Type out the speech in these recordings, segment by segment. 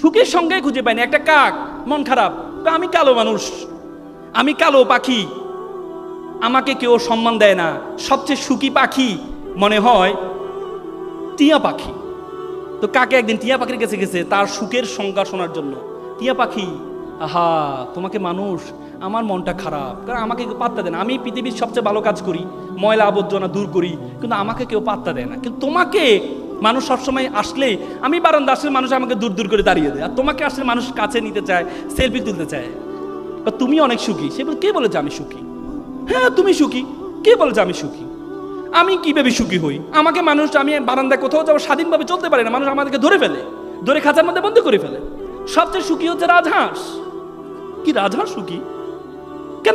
সুখের সঙ্গে খুঁজে পাই না একটা কাক, মন খারাপ। আমি কালো মানুষ। আমি কালো পাখি। আমাকে কেউ সম্মান দেয় না। সবচেয়ে সুখী পাখি মনে হয় টিয়া পাখি। তো কাকে একদিন টিয়া পাখির কাছে গেছে তার সুখের সংজ্ঞা শোনার জন্য? টিয়া পাখি, আহা, তোমাকে মানুষ, আমার মনটা খারাপ। কারণ আমাকে কেউ পাত্তা দেয় না। আমি পৃথিবীর সবচেয়ে ভালো কাজ করি, ময়লা আবর্জনা দূর করি, কিন্তু আমাকে কেউ পাত্তা দেয় না। কিন্তু তোমাকে মানুষ সবসময় আসলেই আমি বারান্দা আসলে মানুষ আমাকে দূর দূর করে দাঁড়িয়ে দেয়। আর তোমাকে আসলে মানুষ কাছে নিতে চায় সেলফি তুলতে চায়। বা তুমি অনেক সুখী। সে বলে, কে বলেছে আমি সুখী? হ্যাঁ তুমি সুখী। কে বলেছে আমি সুখী? আমি কীভাবে সুখী হই? আমাকে মানুষ আমি বারান্দায় কোথাও যাব স্বাধীনভাবে চলতে পারে না। মানুষ আমাদেরকে ধরে ফেলে। ধরে খাঁচার মধ্যে বন্দি করে ফেলে। সবচেয়ে সুখী হচ্ছে রাজহাঁস। কি রাজহাঁস সুখী? কেন?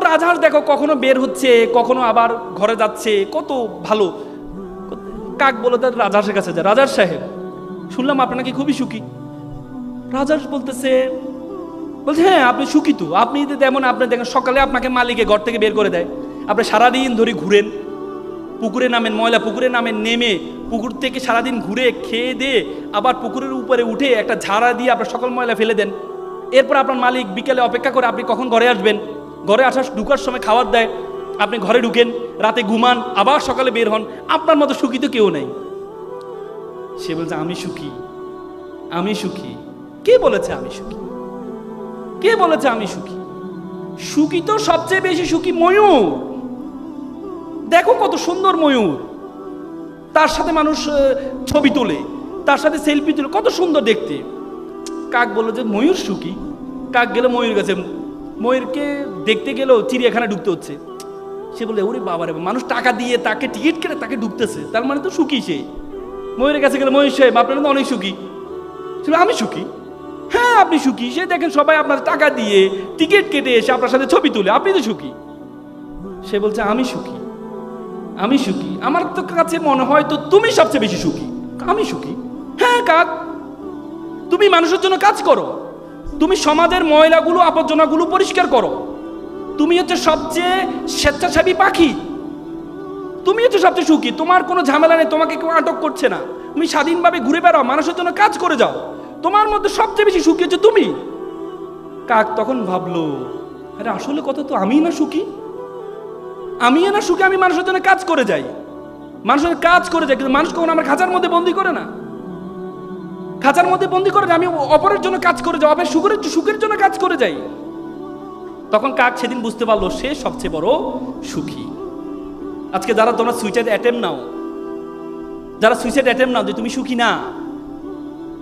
রাজহাঁস দেখো কখনো বের হচ্ছে কখনো আবার ঘরে যাচ্ছে। কত ভালো। কাক বলে তার রাজার কাছে যায়। রাজার সাহেব, শুনলাম আপনার নাকি খুবই সুখী। রাজহাঁস বলতেছে, বলছে হ্যাঁ আপনি সুখী তো। আপনি তেমন, আপনি দেখেন, সকালে আপনাকে মালিকে ঘর থেকে বের করে দেয়। আপনি সারাদিন ধরে ঘুরেন, পুকুরে নামেন, ময়লা পুকুরে নামেন, নেমে পুকুর থেকে সারাদিন ঘুরে, খেয়ে দিয়ে আবার পুকুরের উপরে উঠে একটা ঝাড়া দিয়ে আপনার সকল ময়লা ফেলে দেন। এরপর আপনার মালিক বিকেলে অপেক্ষা করে, আপনি কখন ঘরে আসবেন? ঘরে আসার, ঢুকার সময় খাবার দেয়। আপনি ঘরে ঢুকেন, রাতে ঘুমান, আবার সকালে বের হন, আপনার মতো সুখী তো কেউ নেই। সে বলছে, আমি সুখী আমি সুখী। কে বলেছে, আমি সুখী কে বলেছে, আমি সুখী সুখী তো সবচেয়ে বেশি সুখী ময়ূর। দেখো কত সুন্দর ময়ূর। তার সাথে মানুষ ছবি তোলে, তার সাথে সেলফি তোলে, কত সুন্দর দেখতে। কাক বলল যে, ময়ূর সুখী? কাক গেলে ময়ূর কাছে। ময়ূরকে দেখতে গেলেও চিড়িয়াখানা ঢুকতে হচ্ছে। সে বলে, ওরে বাবা রে মানুষ টাকা দিয়ে তাকে টিকিট কেটে তাকে ঢুকতেছে। তার মানে তো সুখী সে। ময়ূরের কাছে গেলে, ময়ূর সাহেব, আপনারা তো অনেক সুখী। ছিল আমি সুখী? হ্যাঁ আপনি সুখী। সে দেখেন সবাই আপনার টাকা দিয়ে টিকিট কেটে এসে আপনার সাথে ছবি তুলে। আপনি তো সুখী? সে বলছে, আমি সুখী। আমি সুখী। আমার তো কাছে মনে হয় তো তুমি সবচেয়ে বেশি সুখী। আমি সুখী? হ্যাঁ কাক। তুমি মানুষের জন্য কাজ করো। তুমি সমাজের ময়লাগুলো, আবর্জনাগুলো পরিষ্কার করো। তুমি হচ্ছে সবচেয়ে স্বেচ্ছাসেবী পাখি। তুমি হচ্ছে সবচেয়ে সুখী। তোমার কোনো ঝামেলা নেই, তোমাকে কেউ আটক করছে না। তুমি স্বাধীনভাবে ঘুরে বেড়াও, মানুষের জন্য কাজ করে যাও। তোমার মধ্যে সবচেয়ে বেশি সুখী হচ্ছে তুমি। কাক তখন ভাবলো, আরে, আসলে কথা তো আমিই না সুখী? আমি না সুখী, আমি মানুষের জন্য কাজ করে যাই। মানুষের কাজ করে যাই, কিন্তু মানুষ কখন আমার খাঁচার মধ্যে বন্দি করে না। খাঁচার মধ্যে বন্দি করে না, আমি অপরের জন্য কাজ করে যাই অপরের সুখের সুখের জন্য কাজ করে যাই। তখন কাক সেদিন বুঝতে পারল সে সবচেয়ে বড় সুখী। আজকে যারা তোমরা সুইসাইড অ্যাটেম্প নাও, যারা সুইসাইড অ্যাটেম্প নাও যে তুমি সুখী না,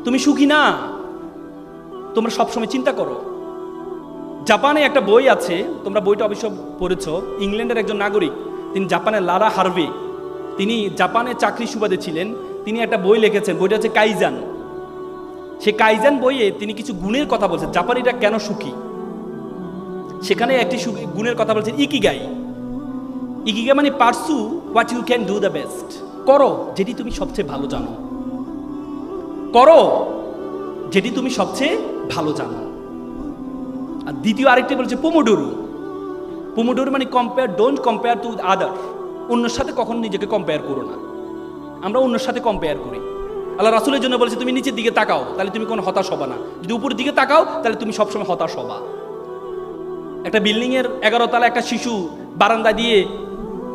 তুমি সুখী না, তোমরা সবসময় চিন্তা করো। জাপানে একটা বই আছে, তোমরা বইটা অবশ্য পড়েছ, ইংল্যান্ডের একজন নাগরিক, তিনি জাপানের লারা হার্ভে। তিনি জাপানে চাকরি সুবাদে ছিলেন, তিনি একটা বই লিখেছেন, বইটা হচ্ছে কাইজান। সে কাইজান বইয়ে তিনি কিছু গুণের কথা বলছেন, জাপানিরা কেন সুখী? সেখানে একটি গুণের কথা বলছেন, ইকিগাই। ইকিগাই মানে pursue what you can do the best. করো যেটি তুমি সবচেয়ে ভালো জানো। করো যেটি তুমি সবচেয়ে ভালো জানো। আর দ্বিতীয় আরেকটি বলছে, পোমোডোরু। পোমোডোরু মানে compare don't compare to other অন্যের সাথে কখনো নিজেকে কম্পেয়ার করো না। আমরা অন্যের সাথে কম্পেয়ার করি। আল্লাহ রাসুলের জন্য বলেছে, তুমি নিচের দিকে তাকাও, তাহলে তুমি কোনো হতাশ হবা না। যদি উপরের দিকে তাকাও, তাহলে তুমি সবসময় হতাশ হবা। একটা বিল্ডিংয়ের এগারো তলা একটা শিশু বারান্দা দিয়ে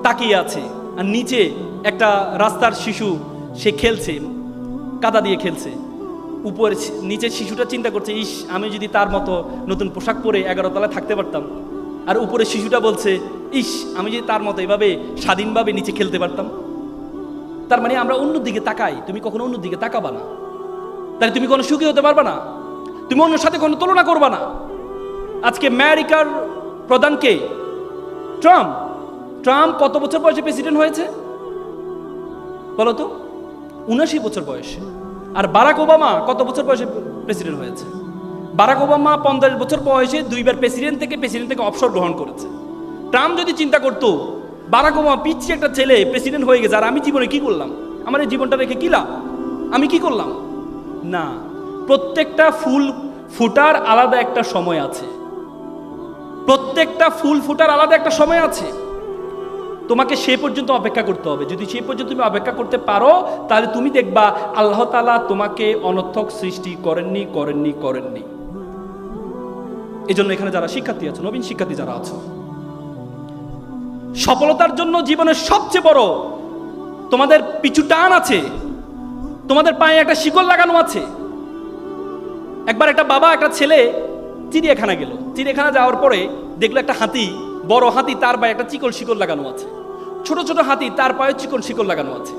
তাকিয়ে আছে। আর নিচে একটা রাস্তার শিশু, সে খেলছে, কাদা দিয়ে খেলছে। উপরে নিচের শিশুটা চিন্তা করছে, ইস, আমি যদি তার মতো নতুন পোশাক পরে এগারো তলায় থাকতে পারতাম। আর উপরে শিশুটা বলছে, ইস, আমি যদি তার মতো এভাবে স্বাধীনভাবে নিচে খেলতে পারতাম। তার মানে আমরা অন্য দিকে তাকাই, তুমি কখনো অন্য দিকে তাকাবা না। তাহলে তুমি কোনো সুখী হতে পারবা না। তুমি অন্যের সাথে কোনো তুলনা করবা না। আজকে আমেরিকার প্রধানকে ট্রাম্প। ট্রাম্প কত বছর বয়সে প্রেসিডেন্ট হয়েছে? বলো তো উনাশি বছর বয়সে। আর বারাক ওবামা কত বছর বয়সে প্রেসিডেন্ট হয়েছে? বারাক ওবামা পঞ্চাশ বছর বয়সে দুইবার প্রেসিডেন্ট থেকে প্রেসিডেন্ট থেকে অবসর গ্রহণ করেছে। ট্রাম্প যদি চিন্তা করতো, বারাক ওবামা পিচ্ছি একটা ছেলে প্রেসিডেন্ট হয়ে গেছে, আর আমি জীবনে কি করলাম? আমার এই জীবনটা রেখে কি লাভ? আমি কি করলাম? না, প্রত্যেকটা ফুল ফুটার আলাদা একটা সময় আছে। প্রত্যেকটা ফুল ফুটার আলাদা একটা সময় আছে। তোমাকে সে পর্যন্ত অপেক্ষা করতে হবে। যদি সে পর্যন্ত তুমি অপেক্ষা করতে পারো, তাহলে তুমি দেখবা আল্লাহ তালা তোমাকে অনর্থক সৃষ্টি করেননি করেননি করেননি। এই জন্য এখানে যারা শিক্ষার্থী আছে, নবীন শিক্ষার্থী যারা আছে, সফলতার জন্য জীবনের সবচেয়ে বড় তোমাদের পিছু টান আছে, তোমাদের পায়ে একটা শিকল লাগানো আছে। একবার একটা বাবা, একটা ছেলে চিড়িয়াখানা গেল। চিড়িয়াখানা যাওয়ার পরে দেখল একটা হাতি, বড় হাতি তার পায়ে একটা চিকন শিকল লাগানো আছে। ছোট ছোট হাতি তার পায়ে চিকন শিকল লাগানো আছে।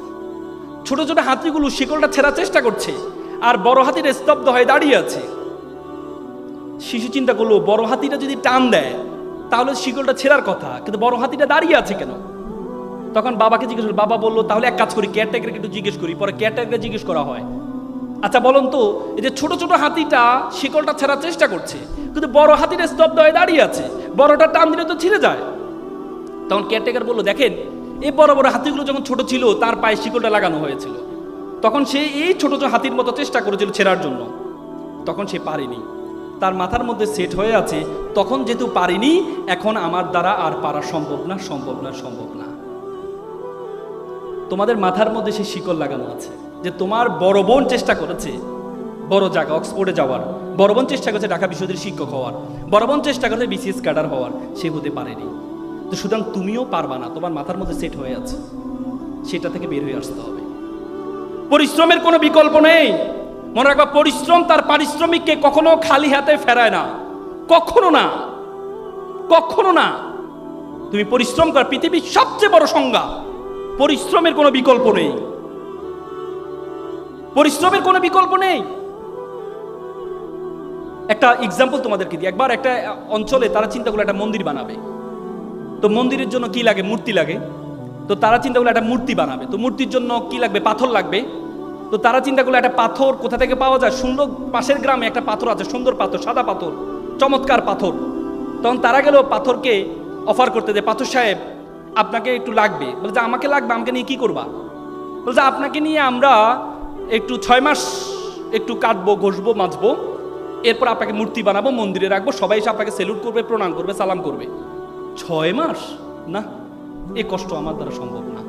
ছোট ছোট হাতিগুলো শিকলটা ছেঁড়ার চেষ্টা করছে আর বড় হাতিটা স্তব্ধ হয়ে দাঁড়িয়ে আছে। শিশু চিন্তা করল, বড় হাতিটা যদি টান দেয়, তাহলে শিকলটা ছেঁড়ার কথা, কিন্তু বড় হাতিটা দাঁড়িয়ে আছে কেন? তখন বাবাকে জিজ্ঞেস করল, বাবা বলল, তাহলে এক কাজ করি কেয়ারটেকারকে একটু জিজ্ঞেস করি, পরে কেয়ারটেকারকে জিজ্ঞেস করা হয়। আচ্ছা বলুন তো, এই যে ছোট ছোট হাতিটা শিকলটা ছেঁড়ার চেষ্টা করছে, কিন্তু বড় হাতিটা স্তব্ধ হয়ে দাঁড়িয়ে আছে, বড়টা টান দিলে তো ছিঁড়ে যায়। তখন কেয়ারটেকার বলল, দেখেন, এই বড় বড় হাতিগুলো যখন ছোট ছিল, তার পায়ে শিকলটা লাগানো হয়েছিল। তখন সে এই ছোট ছোট হাতির মতো চেষ্টা করেছিল ছেঁড়ার জন্য। তখন সে পারেনি। তার মাথার মধ্যে সেট হয়ে আছে, তখন যেহেতু পারিনি, এখন আমার দ্বারা আর পারা সম্ভব না সম্ভব না সম্ভব না। তোমাদের মাথার মধ্যে সে শিকল লাগানো আছে। যে তোমার বড় বোন চেষ্টা করেছে, বড় জায়গা, অক্সফোর্ডে যাওয়ার। বড় বোন চেষ্টা করেছে ঢাকা বিশ্ববিদ্যালয়ের শিক্ষক হওয়ার। বড় বোন চেষ্টা করেছে বিসিএস ক্যাডার হওয়ার। সে হতে পারেনি। তো সুতরাং তুমিও পারবা না। তোমার মাথার মধ্যে সেট হয়ে আছে। সেটা থেকে বের হয়ে আসতে হবে। পরিশ্রমের কোনো বিকল্প নেই। মনে রাখবা, পরিশ্রম তার পারিশ্রমিককে কখনো খালি হাতে ফেরায় না। কখনো না। কখনো না। তুমি পরিশ্রম কর। পৃথিবীর সবচেয়ে বড় সংজ্ঞা, পরিশ্রমের কোনো বিকল্প নেই। পরিশ্রমের কোনো বিকল্প নেই। একটা এক্সাম্পল তোমাদেরকে দিই। একবার একটা অঞ্চলে তারা চিন্তা করল একটা মন্দির বানাবে। তো মন্দিরের জন্য কি লাগে? মূর্তি লাগে। তো তারা চিন্তা করল একটা মূর্তি বানাবে। তো মূর্তির জন্য কি লাগবে? পাথর লাগবে। তো তারা চিন্তা করল একটা পাথর কোথা থেকে পাওয়া যায়? সুন্দর পাশের গ্রামে একটা পাথর আছে, সুন্দর পাথর, সাদা পাথর, চমৎকার পাথর। তখন তারা গেল পাথরকে অফার করতে যে, পাথর সাহেব, আপনাকে একটু লাগবে। বলছে আমাকে লাগবে? আমাকে নিয়ে কি করবা? বলছে আপনাকে নিয়ে আমরা একটু ছয় মাস একটু কাটবো ঘষবো, মাজবো। এরপর আপনাকে মূর্তি বানাবো, মন্দিরে রাখব, সবাই এসে আপনাকে সেলুট করবে, প্রণাম করবে, সালাম করবে। ছয় মাস? না, এ কষ্ট আমার দ্বারা সম্ভব না।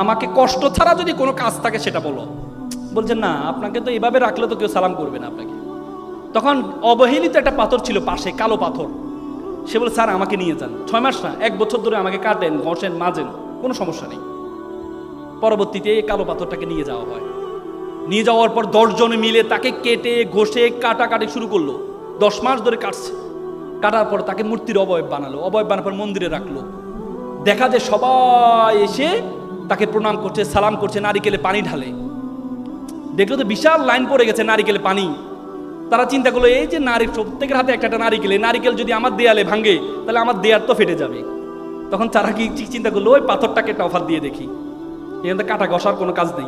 আমাকে কষ্ট ছাড়া যদি কোনো কাজ থাকে সেটা বলো। বলছে, না, আপনাকে তো এভাবে রাখলে তো কেউ সালাম করবে না আপনাকে। তখন অবহেলিত একটা পাথর ছিল পাশে, কালো পাথর। সে বলে, স্যার, আমাকে নিয়ে যান। ছয় মাস না, এক বছর ধরে আমাকে কাটেন, ঘষেন, মাজেন, কোনো সমস্যা নেই। পরবর্তীতে এই কালো পাথরটাকে নিয়ে যাওয়া হয়। নিয়ে যাওয়ার পর দশজনে মিলে তাকে কেটে, ঘষে কাটা কাটাকাটি শুরু করল। দশ মাস ধরে কাটছে। কাটার পর তাকে মূর্তির অবয়ব বানালো। অবয়ব বানার পর মন্দিরে রাখল। দেখা যায় সবাই এসে তাকে প্রণাম করছে, সালাম করছে, নারিকেলে পানি ঢালে। দেখল তো বিশাল লাইন পড়ে গেছে নারিকেলে পানি। তারা চিন্তা করল, এই যে নারী প্রত্যেকের হাতে একটা একটা নারিকেল নারিকেল যদি আমার দেয়ালে ভাঙে, তাহলে আমার দেয়ার তো ফেটে যাবে। তখন তারা কি চিন্তা করল, ওই পাথরটাকে একটা অফার দিয়ে দেখি। এখান কাটা ঘষার কোনো কাজ নেই।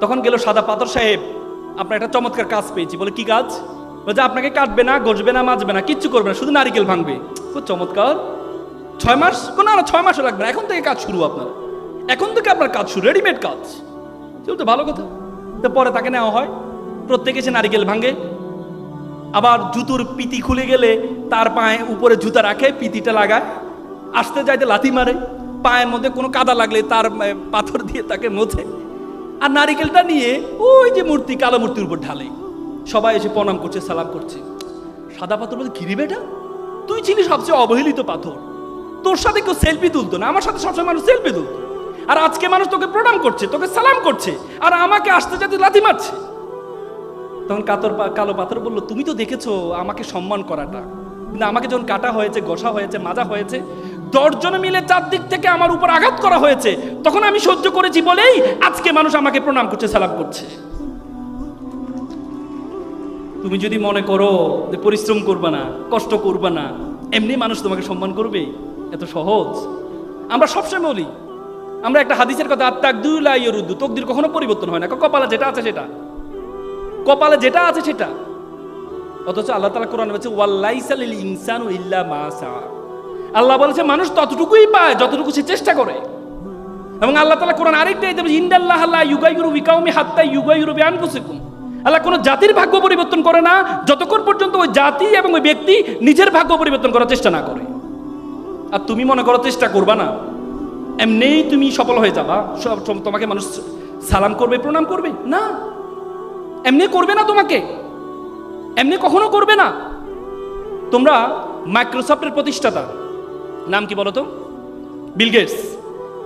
তখন গেল সাদা পাথর সাহেব, আপনার একটা চমৎকার কাজ পেয়েছি। বলে, কি কাজ? বলছে আপনাকে কাটবে না, ঘষবে না, মাজবে না, কিচ্ছু করবে না, শুধু নারিকেল ভাঙবে। খুব চমৎকার। ছয় মাস না না, ছয় মাসও লাগবে না। এখন থেকে কাজ শুরু আপনার। এখন থেকে আপনার কাজ শুরু, রেডিমেড কাজ। তো ভালো কথা। তো পরে তাকে নেওয়া হয়। প্রত্যেকে সে নারিকেল ভাঙে। আবার জুতোর পিতি খুলে গেলে তার পায়ে উপরে জুতা রাখে, পিতিটা লাগায়। আসতে যাইতে লাথি মারে। পায়ের মধ্যে কোনো কাদা লাগলে তার পাথর দিয়ে তাকে মোছে। আর নারিকেলটা নিয়ে ওই যে মূর্তি, কালো মূর্তির উপর ঢালে। সবাই এসে প্রণাম করছে, সালাম করছে। সাদা পাথর বলতে ঘিরি বেটা, তুই ছিলি সবচেয়ে অবহেলিত পাথর। তোর সাথে কেউ সেলফি তুলতো না, আমার সাথে সবসময় মানুষ সেলফি তুলতো। আর আজকে মানুষ তোকে প্রণাম করছে, তোকে সালাম করছে, আর আমাকে আসতে যাতে লাথি মারছে। তখন কাতর কালো পাথর বলল, তুমি তো দেখেছ আমাকে সম্মান করাটা। কিন্তু আমাকে যখন কাটা হয়েছে, ঘষা হয়েছে, মাজা হয়েছে দশজনে মিলে চারদিক থেকে আমার উপর আঘাত করা হয়েছে। তখন আমি সহ্য করেছি বলেই আজকে মানুষ আমাকে প্রণাম করছে, সালাম করছে। তুমি যদি মনে করো যে পরিশ্রম করবে না, কষ্ট করবে না, এমনি মানুষ তোমাকে সম্মান করবে, এত সহজ। আমরা সবসময় বলি, আমরা একটা হাদিসের কথা আত্মাক ইয়রুদ্দু তকদির কখনো পরিবর্তন হয় না। কপালে যেটা আছে সেটা। কপালে যেটা আছে সেটা। অথচ আল্লাহ তালা কোরআন বলছে ওয়াল্লাইসালিল ইনসানু ইল্লা মা আল্লাহ বলেছে, মানুষ ততটুকুই পায় যতটুকু সে চেষ্টা করে। এবং আল্লাহ তালা কোরআন আরেকটা এই দেবে ইন্দাল্লাহ আল্লাহ ইউগাইরু বিকাউমি হাত্তা ইউগাইরু বিআনফুসিকুম। আল্লাহ কোনো জাতির ভাগ্য পরিবর্তন করে না, যতক্ষণ পর্যন্ত ওই জাতি এবং ওই ব্যক্তি নিজের ভাগ্য পরিবর্তন করার চেষ্টা না করে। আর তুমি মনে করো, চেষ্টা করবা না। এমনিই তুমি সফল হয়ে যাবা, সব- তোমাকে মানুষ সালাম করবে, প্রণাম করবে। না। এমনি করবে না তোমাকে। এমনি কখনো করবে না। তোমরা মাইক্রোসফটের প্রতিষ্ঠাতা। নাম কি বলো তো? বিল গেটস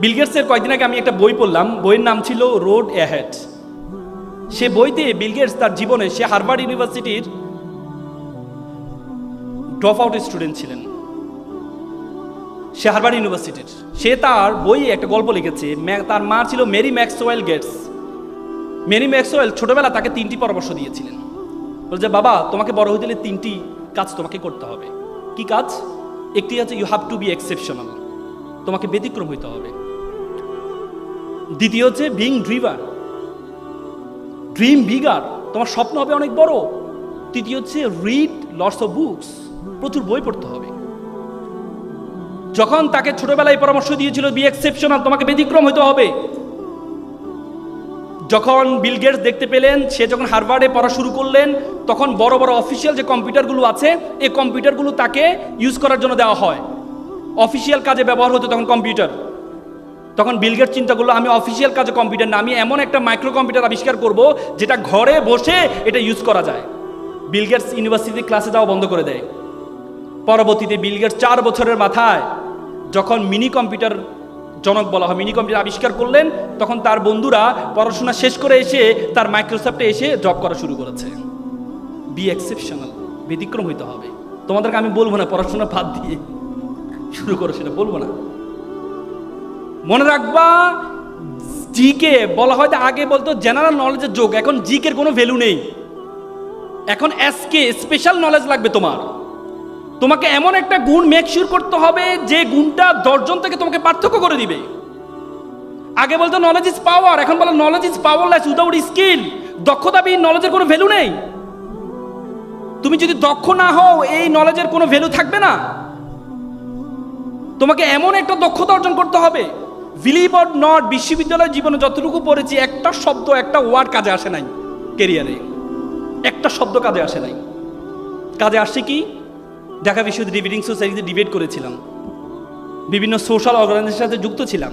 বিল কয়েকদিন আগে আমি একটা বই পড়লাম, বইয়ের নাম ছিল রোড অ্যাহেড সে বইতে বিল গেটস তার জীবনে, সে হার্ভার্ড ইউনিভার্সিটির ড্রপ আউট স্টুডেন্ট ছিলেন। সে হার্ভার্ড ইউনিভার্সিটির সে তার বইয়ে একটা গল্প লিখেছে তার মা ছিল Mary Maxwell Gates Mary Maxwell ছোটবেলা তাকে তিনটি পরামর্শ দিয়েছিলেন। বলছে, বাবা, তোমাকে বড় হয়ে হলে তিনটি কাজ তোমাকে করতে হবে। কি কাজ? একটি আছে you have to be exceptional তোমাকে ব্যতিক্রম হইতে হবে। দ্বিতীয় হচ্ছে বিং ড্রিভার ড্রিম বিগার তোমার স্বপ্ন হবে অনেক বড়। তৃতীয় হচ্ছে রিড লটস অফ বুকস প্রচুর বই পড়তে হবে। যখন তাকে ছোটবেলায় পরামর্শ দিয়েছিল বি এক্সেপশনাল তোমাকে ব্যতিক্রম হইতে হবে। যখন বিল গেটস দেখতে পেলেন, সে যখন হার্ভার্ডে পড়া শুরু করলেন, তখন বড় বড় অফিসিয়াল যে কম্পিউটারগুলো আছে, এই কম্পিউটারগুলো তাকে ইউজ করার জন্য দেওয়া হয়। অফিসিয়াল কাজে ব্যবহার হতো তখন কম্পিউটার। তখন বিল গেটস চিন্তা করল, আমি অফিসিয়াল কাজে কম্পিউটার না, আমি এমন একটা মাইক্রো কম্পিউটার আবিষ্কার করব, যেটা ঘরে বসে এটা ইউজ করা যায়। বিল গেটস ইউনিভার্সিটি ক্লাসে যাওয়া বন্ধ করে দেয়। পরবর্তীতে বিল গেটস চার বছরের মাথায় যখন মিনি কম্পিউটার জনক বলা হয়। মিনি কম্পিউটার আবিষ্কার করলেন, তখন তার বন্ধুরা পড়াশোনা শেষ করে এসে তার মাইক্রোসফটে এসে জব করা শুরু করেছে। বি এক্সেপশনাল ব্যতিক্রম হইতে হবে। তোমাদেরকে আমি বলব না, পড়াশোনা বাদ দিয়ে শুরু করো সেটা, বলব না। মনে রাখবা জিকে বলা হয় যে আগে বলতো জেনারেল নলেজের যোগ, এখন জিকের কোনো ভ্যালু নেই। এখন এসকে স্পেশাল নলেজ লাগবে তোমার। তোমাকে এমন একটা গুণ মেক শিওর করতে হবে যে গুণটা দশজন থেকে তোমাকে পার্থক্য করে দিবে। আগে বলতো নলেজ ইজ পাওয়ার এখন বলো knowledge is powerless without skill দক্ষতাবিহীন নলেজের কোনো ভ্যালু নেই। তুমি যদি দক্ষ না হও, এই নলেজের কোনো ভ্যালু থাকবে না। তোমাকে এমন একটা দক্ষতা অর্জন করতে হবে। বিলিভ অর নট বিশ্ববিদ্যালয় জীবনে যতটুকু পড়েছি, একটা শব্দ, একটা ওয়ার্ড কাজে আসে নাই কেরিয়ারে একটা শব্দ কাজে আসে নাই। কাজে আসছে কি? ঢাকা বিশ্ববিদ্যালয় ডিবেটিং সোসাইটিতে ডিবেট করেছিলাম। বিভিন্ন সোশ্যাল অর্গানাইজেশনের সাথে যুক্ত ছিলাম।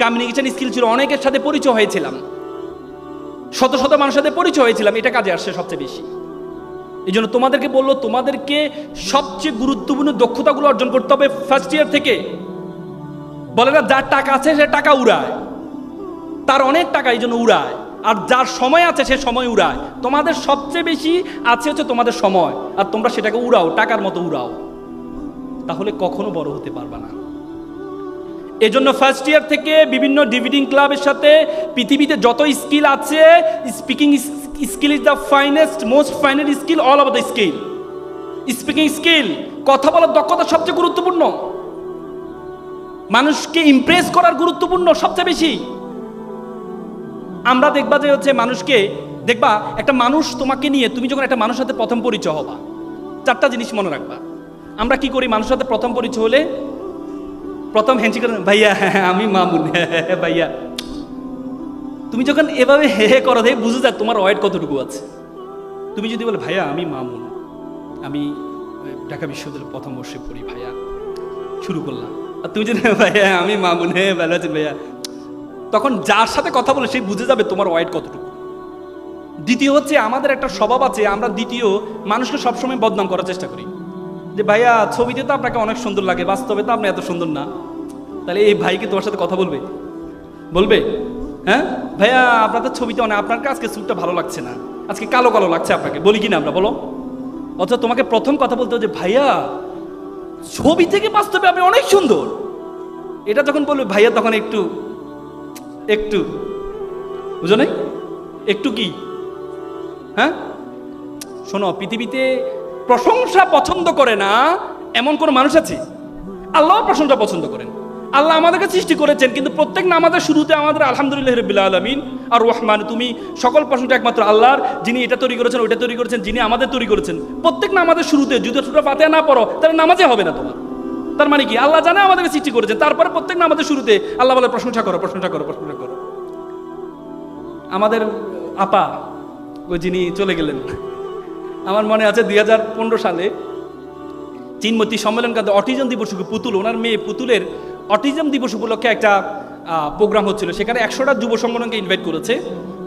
কমিউনিকেশন স্কিল ছিল অনেকের সাথে পরিচয় হয়েছিলাম। শত শত মানুষের সাথে পরিচয় হয়েছিলাম, এটা কাজে আসছে সবচেয়ে বেশি। এই জন্য তোমাদেরকে বলল, তোমাদেরকে সবচেয়ে গুরুত্বপূর্ণ দক্ষতাগুলো অর্জন করতে হবে ফার্স্ট ইয়ার থেকে। বলে না, যার টাকা আছে, সে টাকা উড়ায়। তার অনেক টাকা এই জন্য উড়ায়। আর যার সময় আছে সে সময় উড়ায়। তোমাদের সবচেয়ে বেশি আছে হচ্ছে তোমাদের সময়। আর তোমরা সেটাকে উড়াও, টাকার মতো উড়াও। তাহলে কখনো বড় হতে পারবা না। এজন্য ফার্স্ট ইয়ার থেকে বিভিন্ন ডিভিডিং ক্লাবের সাথে পৃথিবীতে যত স্কিল আছে speaking skill is the finest most finest skill all over the skill speaking skill কথা বলার দক্ষতা সবচেয়ে গুরুত্বপূর্ণ। মানুষকে ইমপ্রেস করার গুরুত্বপূর্ণ সবচেয়ে বেশি। আমরা দেখবা যে হচ্ছে মানুষকে দেখবা একটা মানুষ তোমাকে নিয়ে তুমি যখন একটা মানুষের সাথে প্রথম পরিচয় হবা চারটা জিনিস মনে রাখবা। আমরা কি করি? মানুষের সাথে প্রথম পরিচয় হলে প্রথম হ্যান্ডি করে ভাইয়া হ্যাঁ, আমি মামুন হ্যাঁ, ভাইয়া। তুমি যখন এভাবে হে হে করো দেখে বুঝে যায় তোমার ওয়েট কতটুকু আছে। তুমি যদি বলে ভাইয়া আমি মামুন আমি ঢাকা বিশ্ববিদ্যালয়ের প্রথম বর্ষে পড়ি ভাইয়া শুরু করলাম। আর তুমি যদি ভাইয়া আমি মামুন হ্যাঁ ভালো আছেন ভাইয়া। তখন যার সাথে কথা বলে সে বুঝে যাবে তোমার ওয়েট কতটুকু। দ্বিতীয় হচ্ছে আমাদের একটা স্বভাব আছে, আমরা দ্বিতীয় মানুষকে সবসময় বদনাম করার চেষ্টা করি। যে ভাইয়া, ছবিতে তো আপনাকে অনেক সুন্দর লাগে, বাস্তবে তো আপনি এত সুন্দর না। তাহলে এই ভাইকে তোমার সাথে কথা বলবে? বলবে? হ্যাঁ? ভাইয়া আপনার তো ছবিতে অনেক আপনার আজকে স্যুটটা ভালো লাগছে না। আজকে কালো কালো লাগছে আপনাকে, বলি কি না আমরা, বলো। অথচ তোমাকে প্রথম কথা বলতে হবে যে, ভাইয়া, ছবি থেকে বাস্তবে আপনি অনেক সুন্দর। এটা যখন বলবে, ভাইয়া তখন একটু একটু। বুঝো নাই? একটু কি? হ্যাঁ? শোনো, পৃথিবীতে প্রশংসা পছন্দ করে না এমন কোন মানুষ আছে? আল্লাহ প্রশংসা পছন্দ করেন। আল্লাহ আমাদেরকে সৃষ্টি করেছেন, কিন্তু প্রত্যেক নামাজের শুরুতে আমাদের আলহামদুলিল্লাহ রবিল আলমিন, আর রহমান, তুমি সকল প্রশংসা একমাত্র আল্লাহর, যিনি এটা তৈরি করেছেন, ওইটা তৈরি করেছেন, যিনি আমাদের তৈরি করেছেন। প্রত্যেক নামাজের শুরুতে যদি ছোটো পাতে না পড়ো, তাহলে নামাজে হবে না তোমার। তার মানে কি? আল্লাহ জানে আমাদেরকে সৃষ্টি করেছেন তারপরে প্রত্যেক আমাদের শুরুতে আল্লাহ বলে, প্রশংসা করো প্রশংসা করো প্রশংসা করো। আমাদের আপা, ওই যিনি চলে গেলেন, আমার মনে আছে দু হাজার পনেরো সালে চিনমতি সম্মেলন কাঁদে অটিজম দিবস পুতুল, ওনার মেয়ে পুতুলের অটিজম দিবস উপলক্ষে একটা প্রোগ্রাম হচ্ছিল। সেখানে একশোটা যুব সংগঠনকে ইনভাইট করেছে।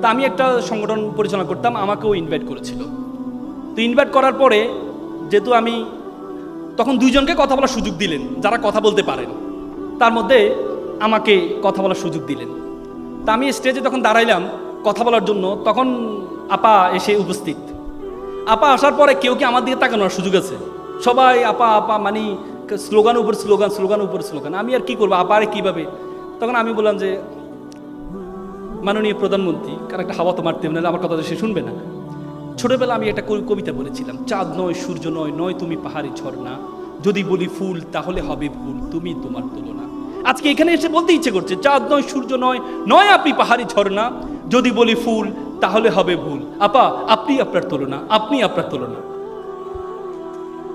তা আমি একটা সংগঠন পরিচালনা করতাম, আমাকেও ইনভাইট করেছিল। তো ইনভাইট করার পরে যেহেতু আমি তখন দুইজনকে কথা বলার সুযোগ দিলেন, যারা কথা বলতে পারেন। তার মধ্যে আমাকে কথা বলার সুযোগ দিলেন। তা আমি স্টেজে তখন দাঁড়াইলাম কথা বলার জন্য, তখন আপা এসে উপস্থিত। আপা আসার পরে কেউ কি আমার দিকে তাকানোর সুযোগ আছে? সবাই আপা আপা মানে স্লোগান উপর স্লোগান স্লোগান উপর স্লোগান। আমি আর কি করব, আপা আরে কীভাবে? তখন আমি বললাম যে, মাননীয় প্রধানমন্ত্রী কারণ একটা হাওয়া তো মারতে নাহলে আমার কথা সে শুনবে না। ছোটবেলা আমি একটা কবিতা বলেছিলাম, চাঁদ নয়, সূর্য নয় নয় তুমি পাহাড়ি ঝর্ণা। যদি বলি ফুল, তাহলে হবে ভুল, তুমি তোমার তুলনা। আজকে এখানে এসে বলতে ইচ্ছে করছে, চাঁদ নয়, সূর্য নয় নয় আপনি পাহাড়ি ঝর্ণা। যদি বলি ফুল, তাহলে হবে ভুল। আপা, আপনি আপনার তুলনা, আপনি আপনার তুলনা।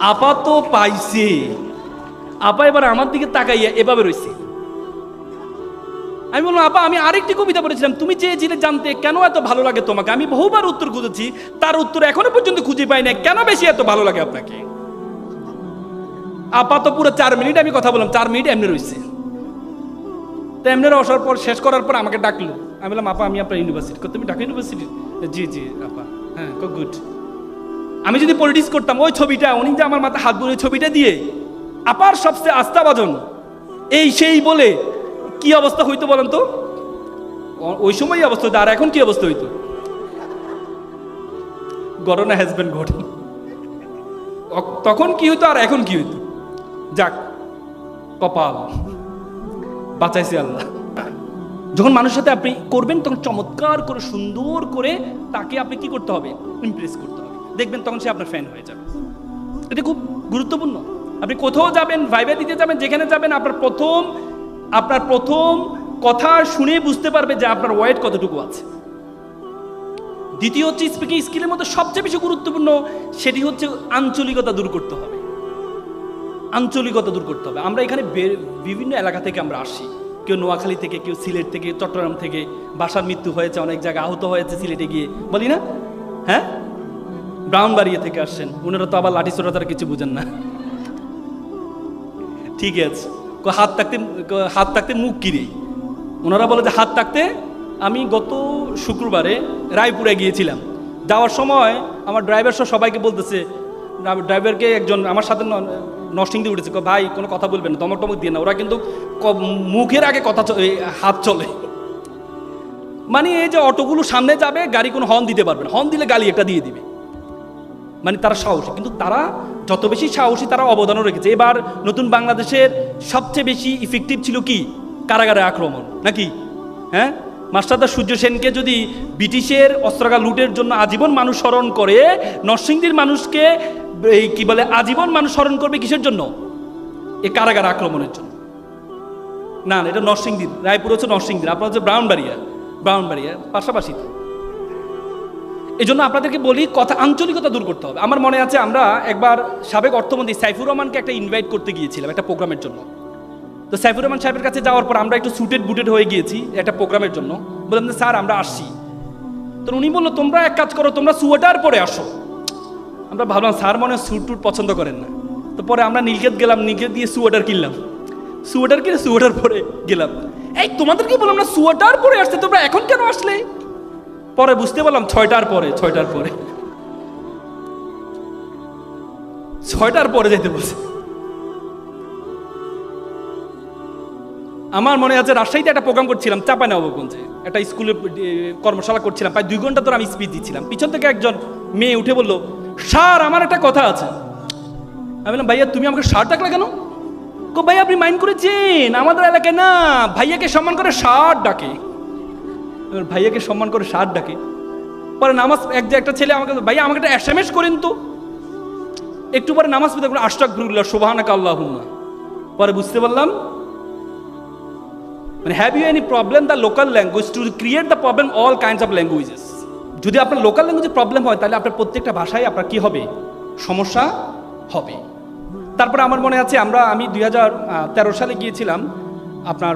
আপা তো পাইছে। আপা এবার আমার দিকে তাকাইয়া এভাবে রয়েছে আমি বললাম, আপা, আমি আরেকটি কবিতা পড়েছিলাম। তুমি জিনিস জানতে কেন এত ভালো লাগে তোমাকে? আমি বহুবার উত্তর খুঁজেছি, তার উত্তর এখনও পর্যন্ত খুঁজে পাই না কেন বেশি এত ভালো লাগে আপনাকে? আপা, তো পুরো চার মিনিট আমি কথা বললাম, চার মিনিট এমনি রয়েছে তো এমনি আসার পর, শেষ করার পর আমাকে ডাকলো। আমি বললাম, আপা, আমি আপনার ইউনিভার্সিটি তুমি ঢাকা ইউনিভার্সিটি জি জি, আপা। হ্যাঁ গুড আমি যদি পলিটিক্স করতাম, ওই ছবিটা, উনি যে আমার মাথায় হাত বুড়ে ছবিটা দিয়ে, আপার সবচেয়ে আস্থাভাজন, এই সেই বলে কি অবস্থা হইতো বলেন তো? ওই সময় অবস্থা হইতো, আর এখন কি অবস্থা হইতো? ঘটনা হ্যাজ বিন ঘটনা অ- তখন কি হইতো আর এখন কি হইতো? যাক, কপাল। বাঁচাইছে আল্লাহ। যখন মানুষের সাথে আপনি করবেন, তখন চমৎকার করে, সুন্দর করে তাকে আপনি কি করতে হবে? ইমপ্রেস করতে হবে। দেখবেন তখন সে আপনার ফ্যান হয়ে যাবে। এটা খুব গুরুত্বপূর্ণ। আপনি কোথাও যাবেন ভাইবা দিতে যাবেন, যেখানে যাবেন, আপনার প্রথম আপনার প্রথম কথা শুনে বুঝতে পারবে যে আপনার ওয়েট কতটুকু আছে। দ্বিতীয় হচ্ছে স্পিকিং স্কিলের মধ্যে সবচেয়ে বেশি গুরুত্বপূর্ণ সেটি হচ্ছে আঞ্চলিকতা দূর করতে হবে। আঞ্চলিকতা দূর করতে হবে। আমরা এখানে বিভিন্ন এলাকা থেকে আমরা আসি। কেউ নোয়াখালী থেকে, কেউ সিলেট থেকে, চট্টগ্রাম থেকে। বাসার মৃত্যু হয়েছে, অনেক জায়গায় আহত হয়েছে সিলেটে গিয়ে। বলি না? হ্যাঁ? ব্রাউনবাড়িয়া থেকে আসছেন। ওনারা তো আবার লাঠি ছোটা তারা কিছু বুঝেন না। ঠিক আছে। হাত থাকতে হাত থাকতে মুখ কিরে ওনারা বলে যে হাত থাকতে আমি গত শুক্রবারে রায়পুরে গিয়েছিলাম। যাওয়ার সময় আমার ড্রাইভার সহ সবাইকে বলতেছে ড্রাইভারকে একজন আমার সাথে নস্টিং দিয়ে উঠেছে ভাই, কোনো কথা বলবেন না টমক দিয়ে না। ওরা কিন্তু মুখের আগে কথা হাত চলে। মানে এই যে অটোগুলো সামনে যাবে, গাড়ি কোনো হর্ন দিতে পারবে না। হর্ন দিলে গালি একটা দিয়ে দিবে। মানে তারা সাহসী। কিন্তু তারা যত বেশি সাহসী তারা অবদানও রেখেছে। এবার নতুন বাংলাদেশের সবচেয়ে বেশি ইফেক্টিভ ছিল কি? কারাগারে আক্রমণ। নাকি? হ্যাঁ? মাস্টারদা সূর্য সেনকে যদি ব্রিটিশের অস্ত্রাগার লুটের জন্য আজীবন মানুষ স্মরণ করে, নরসিংদীর মানুষকে, এই কি বলে, আজীবন মানুষ স্মরণ করবে কিসের জন্য? এ কারাগার আক্রমণের জন্য। না এটা নরসিংদীর, রায়পুর হচ্ছে নরসিংদীর। আপনার হচ্ছে ব্রাউনবাড়িয়া ব্রাউনবাড়িয়া, পাশাপাশি। তো এই জন্য আপনাদেরকে বলি, কথা আঞ্চলিকতা দূর করতে হবে। আমার মনে আছে আমরা একবার সাবেক অর্থমন্ত্রী সাইফুর রহমানকে একটা ইনভাইট করতে গিয়েছিলাম, একটা প্রোগ্রামের জন্য। তো সাইফুর রহমান সাহেবের কাছে যাওয়ার পর আমরা একটু সুটেড বুটেড হয়ে গিয়েছি একটা প্রোগ্রামের জন্য। বললাম যে, স্যার, আমরা আসছি। তো উনি বলল, তোমরা এক কাজ করো, তোমরা সোয়েটার পরে আসো। আমরা ভাবলাম, স্যার, মনে স্যুট টুট পছন্দ করেন না। তো পরে আমরা নীলকেত গেলাম নীলকেত দিয়ে সোয়েটার কিনলাম। সোয়েটার কিনে সোয়েটার পরে গেলাম। এই, তোমাদেরকে বললাম না, সোয়েটার পরে আসতে তোমরা এখন কেন আসলে? পরে বুঝতে পারলাম ছয়টার পরে ছয়টার পরে। ছয়টার পরে যেতে বলছে। আমার মনে আছে রাজশাহীতে একটা প্রোগ্রাম করছিলাম, চাপাই নবগঞ্জে একটা স্কুলে কর্মশালা করছিলাম, প্রায় দুই ঘণ্টা ধরে আমি স্পিচ দিচ্ছিলাম। পিছন থেকে একজন মেয়ে উঠে বলল, স্যার, আমার একটা কথা আছে। আমি বললাম, ভাইয়া, তুমি আমাকে সার ডাকলে কেন? কো আপনি মাইন্ড করেছেন, আমাদের এলাকায় না, ভাইয়াকে সম্মান করে সার ডাকে। ভাইয়াকে সম্মান করে সার ডাকে। পরে নামাজ এক যে একটা ছেলে আমাকে ভাইয়া, আমাকে একটা এস এম এস করেন তো। একটু পরে নামাজ পড়তে কোনো আশরাক ফিরুল্লাহ সোবাহানাকা আল্লাহুম্মা। পরে বুঝতে পারলাম মানে have you any problem the local language to create the problem all kinds of languages যদি আপনার লোকাল ল্যাঙ্গুয়েজে প্রবলেম হয়, তাহলে আপনার প্রত্যেকটা ভাষায় আপনার কী হবে? সমস্যা হবে। তারপরে আমার মনে আছে, আমরা আমি দুই সালে গিয়েছিলাম আপনার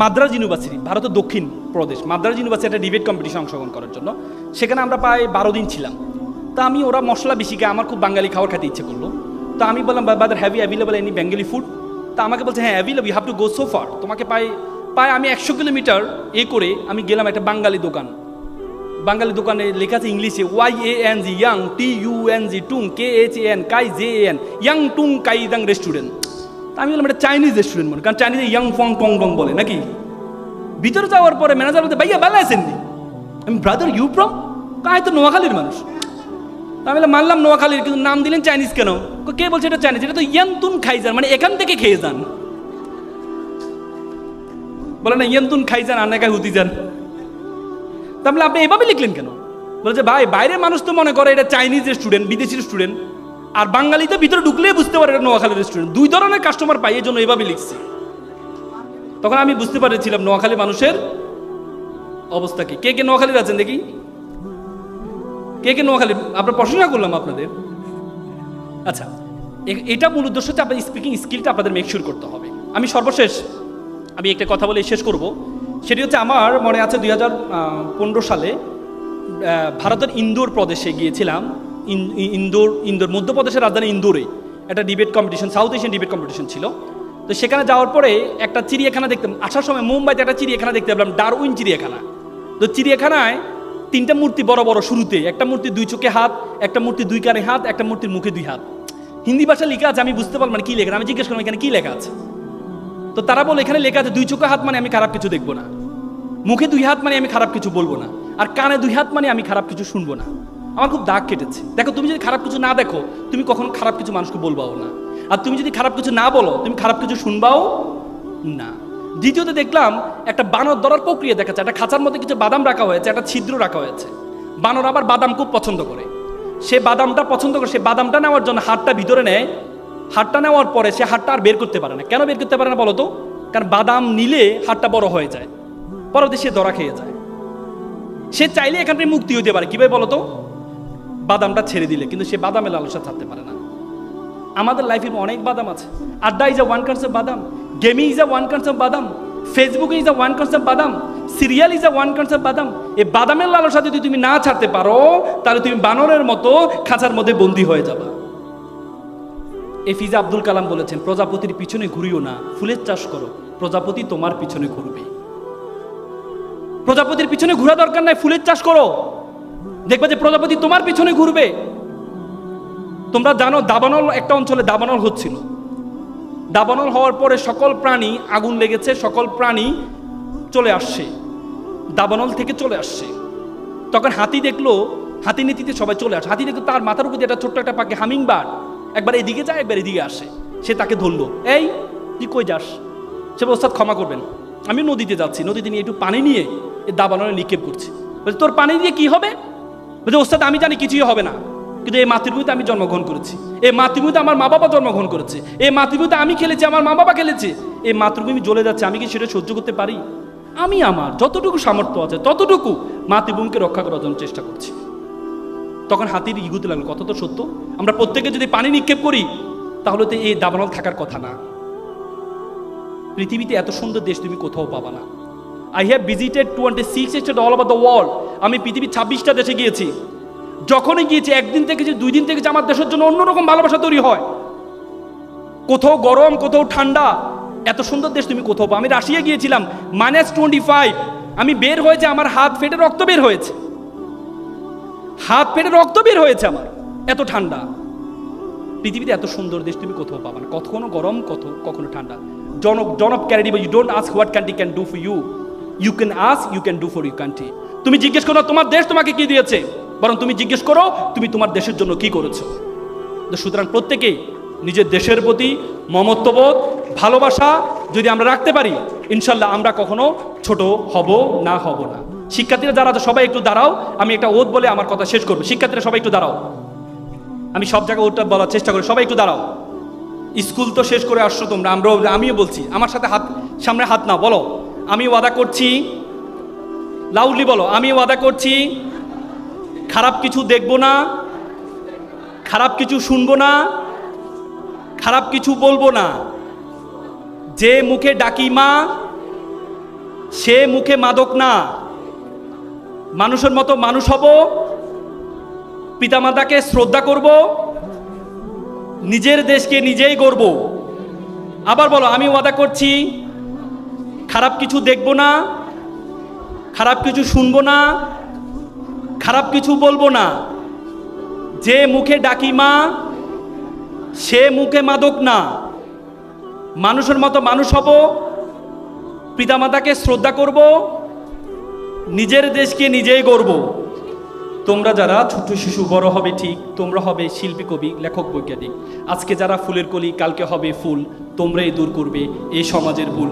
মাদ্রাজ ইউনিভার্সিটি, ভারতের দক্ষিণ প্রদেশ, মাদ্রাজ ইউনিভার্সিটি একটা ডিবেট কম্পিটিশন অংশগ্রহণ করার জন্য। সেখানে আমরা প্রায় বারো দিন ছিলাম। তা আমি, ওরা মশলা বেশি খায় আমার খুব বাঙালি খাবার খেতে ইচ্ছে করল। তো আমি বললাম brother have you available any Bengali food তা আমাকে বলছে হ্যাঁ available you have to go so far তোমাকে পাই পায় আমি একশো কিলোমিটার এ করে আমি গেলাম একটা বাঙালি দোকান। বাঙালি দোকানে লেখা আছে ইংলিশে Y A N G Yang T U N G Tung K H N Kai J A N Yang Tung Kai Dang restaurant তা আমি বললাম এটা চাইনিজ রেস্টুরেন্ট মনে কারণ চাইনিজে ইয়াং ফং টং টং বলে নাকি? ভিতরে যাওয়ার পরে ম্যানেজার বলতে ভাইয়া ভালো আছেন আমি ব্রাদার ইউ ফ্রম কাই তো নোয়াখালীর মানুষ। আমি বললাম, মানলাম নোয়াখালীর কিন্তু নাম দিলেন চাইনিজ কেন? কে বলছে এটা চাইনিজ এটা তো ইয়ান্তুন খাই যান মানে এখান থেকে খেয়ে যান। বলে না ইয়ান্তুন খাই যান আর আনাকা হুতি যান তাহলে আপনি এভাবে লিখলেন কেন? বলে যে ভাই বাইরের মানুষ তো মনে করে এটা চাইনিজ স্টুডেন্ট বিদেশি স্টুডেন্ট আর বাঙালিতে ভিতরে ঢুকলে বুঝতে পারে এটা নোয়াখালীর স্টুডেন্ট দুই ধরনের কাস্টমার পাই, এই জন্য এভাবে লিখছি। তখন আমি বুঝতে পারছিলাম নোয়াখালী মানুষের অবস্থা কি। কে কে নোয়াখালীর আছেন দেখি? কে কে নোয়াখালী আপনার প্রশংসা করলাম আপনাদের। আচ্ছা এটা মূল উদ্দেশ্য হচ্ছে আপনার স্পিকিং স্কিলটা আপনাদের মেকশিওর করতে হবে। আমি সর্বশেষ, আমি একটা কথা বলে শেষ করব। সেটি হচ্ছে আমার মনে আছে দুই হাজার পনেরো সালে ভারতের ইন্দোর প্রদেশে গিয়েছিলাম। ইন্দোর ইন্দোর, মধ্যপ্রদেশের রাজধানী ইন্দোরে একটা debate competition South Asian debate competition ছিল। তো সেখানে যাওয়ার পরে একটা চিড়িয়াখানা দেখতাম আসার সময় মুম্বাইতে একটা চিড়িয়াখানা দেখতে পেলাম ডারউইন চিড়িয়াখানা। তো চিড়িয়াখানায় তিনটা মূর্তি বড় বড় শুরুতে, একটা মূর্তি দুই চোখে হাত, একটা মূর্তি দুই কানে হাত, একটা মূর্তির মুখে দুই হাত। হিন্দি ভাষা লেখা আছে, আমি বুঝতে পারলাম কি লেখা, আমি জিজ্ঞেস করলাম, এখানে কি লেখা আছে? তো তারা বলে, এখানে লেখা আছে, দুই চোখে হাত মানে আমি খারাপ কিছু দেখব না। মুখে দুই হাত মানে আমি খারাপ কিছু বলব না। আর কানে দুই হাত মানে আমি খারাপ কিছু শুনব না। আমার খুব দাগ কেটেছে। দেখো, তুমি যদি খারাপ কিছু না দেখো, তুমি কখনো খারাপ কিছু মানুষকে বলবাও না। আর তুমি যদি খারাপ কিছু না বলো, তুমি খারাপ কিছু শুনবাও না। দ্বিতীয়তে দেখলাম, একটা বানর ধরার প্রক্রিয়া দেখাচ্ছে। একটা খাঁচার মধ্যে কিছু বাদাম রাখা হয়েছে, একটা ছিদ্র রাখা হয়েছে। বানর আবার বাদাম খুব পছন্দ করে। সে বাদামটা পছন্দ করে, সে বাদামটা নেওয়ার জন্য হাতটা ভিতরে নেয়। হাতটা নেওয়ার পরে সে হাতটা আর বের করতে পারে না। কেন বের করতে পারে না বলো তো? কারণ বাদাম নিলে হাতটা বড় হয়ে যায়। পরবর্তী সে ধরা খেয়ে যায়। সে চাইলে এখান থেকে মুক্তি হতে পারে। কীভাবে বলো তো? বাদামটা ছেড়ে দিলে, কিন্তু সে বাদামে লালসা থাকতে পারে না। আমাদের লাইফে অনেক বাদাম আছে। Adda is a one concept বাদাম gaming is a one curse of বাদাম Facebook is a one concept বাদাম serial is a one curse of বাদাম। এই বাদামের লালসা যদি তুমি না ছাড়তে পারো, তাহলে তুমি বানরের মতো খাঁচার মধ্যে বন্দি হয়ে যাবা। এফিজা আব্দুল কালাম বলেছেন, প্রজাপতির পিছনে ঘুরিও না, ফুলের চাষ করো, প্রজাপতি তোমার পিছনে ঘুরবে। প্রজাপতির পিছনে ঘোরা দরকার নাই, ফুলের চাষ করো। দেখবে যে প্রজাপতি তোমার পিছনে ঘুরবে। তোমরা জানো দাবানল একটা অঞ্চলে দাবানল হচ্ছিল। দাবানল হওয়ার পরে সকল প্রাণী আগুন লেগেছে, সকল প্রাণী চলে আসছে। দাবানল থেকে চলে আসছে। তখন হাতি দেখল, হাতি নীতিতে সবাই চলে আসে। হাতি দেখল তার মাথার উপর একটা ছোট্ট একটা পাখি হামিং বার্ড একবার এদিকে যায়, একবার এদিকে আসে। সে তাকে ধরলো, এই, তুই কই যাস? সে ওস্তাদ, ক্ষমা করবেন। আমি নদীতে যাচ্ছি। নদীতে নিয়ে একটু পানি নিয়ে দাবানলে নিক্ষেপ করছি। বলছে, তোর পানি দিয়ে কি হবে? বলছে, ওস্তাদ, আমি জানি কিছুই হবে না, কিন্তু এই মাতৃভূমিতে আমি জন্মগ্রহণ করেছি। এই মাতৃভূমিতে আমার মা বাবা জন্মগ্রহণ করেছে। এই মাতৃভূমিতে আমি খেলেছি, আমার মা বাবা খেলেছে। এই মাতৃভূমি জ্বলে যাচ্ছে, আমি কি সেটা সহ্য করতে পারি? আমি আমার যতটুকু সামর্থ্য আছে, ততটুকু মাতৃভূমিকে রক্ষা করার জন্য চেষ্টা করছি। তখন হাতির ইগুতে লাগল কত তো সত্য? আমরা প্রত্যেকে যদি পানি নিক্ষেপ করি, তাহলে তো এই দাবানল থাকার কথা না। পৃথিবীতে এত সুন্দর দেশ তুমি কোথাও পাবা না। I have visited twenty six state all over the world আমি পৃথিবীর ছাব্বিশটা দেশে গিয়েছি। যখনই গিয়েছি, একদিন থেকে দুই দিন থেকে যে, আমার দেশের জন্য অন্যরকম ভালোবাসা তৈরি হয়। কোথাও গরম, কোথাও ঠান্ডা। এত সুন্দর দেশ তুমি কোথাও পাও? আমি রাশিয়া গিয়েছিলাম মাইনাস টোয়েন্টি ফাইভ আমি বের হয়েছে, আমার হাত ফেটে রক্ত বের হয়েছে। হাত ফেটে রক্ত বের হয়েছে আমার। এত ঠান্ডা। পৃথিবীতে এত সুন্দর দেশ তুমি কোথাও পাবা না। কখনো গরম, কত, কখনো ঠান্ডা। John John of ক্যারিডি you don't ask what country can do for you you can us you can do for you country তুমি জিজ্ঞেস করো, তোমার দেশ তোমাকে কি দিয়েছে? বরং তুমি জিজ্ঞেস করো, তুমি তোমার দেশের জন্য কি করেছ? তো সুতরাং প্রত্যেকেই নিজের দেশের প্রতি মমত্ববোধ, ভালোবাসা যদি আমরা রাখতে পারি, ইনশাল্লাহ আমরা কখনো ছোট হব না হব না। শিক্ষার্থীরা যারা সবাই একটু দাঁড়াও, আমি একটা ওত বলে আমার কথা শেষ করব। শিক্ষার্থীরা সবাই একটু দাঁড়াও। আমি সব জায়গায় ওটা বলার চেষ্টা করি, সবাই একটু দাঁড়াও। স্কুল তো শেষ করে আসছো তোমরা, আমরাও আমিও বলছি, আমার সাথে হাত সামনে হাত না বলো। আমি ওয়াদা করছি লাউডলি বলো, আমি ওয়াদা করছি, খারাপ কিছু দেখব না, খারাপ কিছু শুনব না, খারাপ কিছু বলব না। যে মুখে ডাকি মা, সে মুখে মাদক না। মানুষের মতো মানুষ হব, পিতামাতাকে শ্রদ্ধা করব, নিজের দেশকে নিজেই গড়ব। আবার বলো, আমি ওয়াদা করছি খারাপ কিছু দেখব না, খারাপ কিছু শুনব না, খারাপ কিছু বলব না। যে মুখে ডাকি মা, সে মুখে মাদক না। মানুষের মতো মানুষ হব, পিতামাতাকে শ্রদ্ধা করব, নিজের দেশকে নিজেই গর্ব তোমরা যারা ছোট শিশু, বড় হবে ঠিক, তোমরা হবে শিল্পী, কবি, লেখক, বৈজ্ঞানিক। আজকে যারা ফুলের কলি, কালকে হবে ফুল, তোমরাই দূর করবে এই সমাজের ভুল।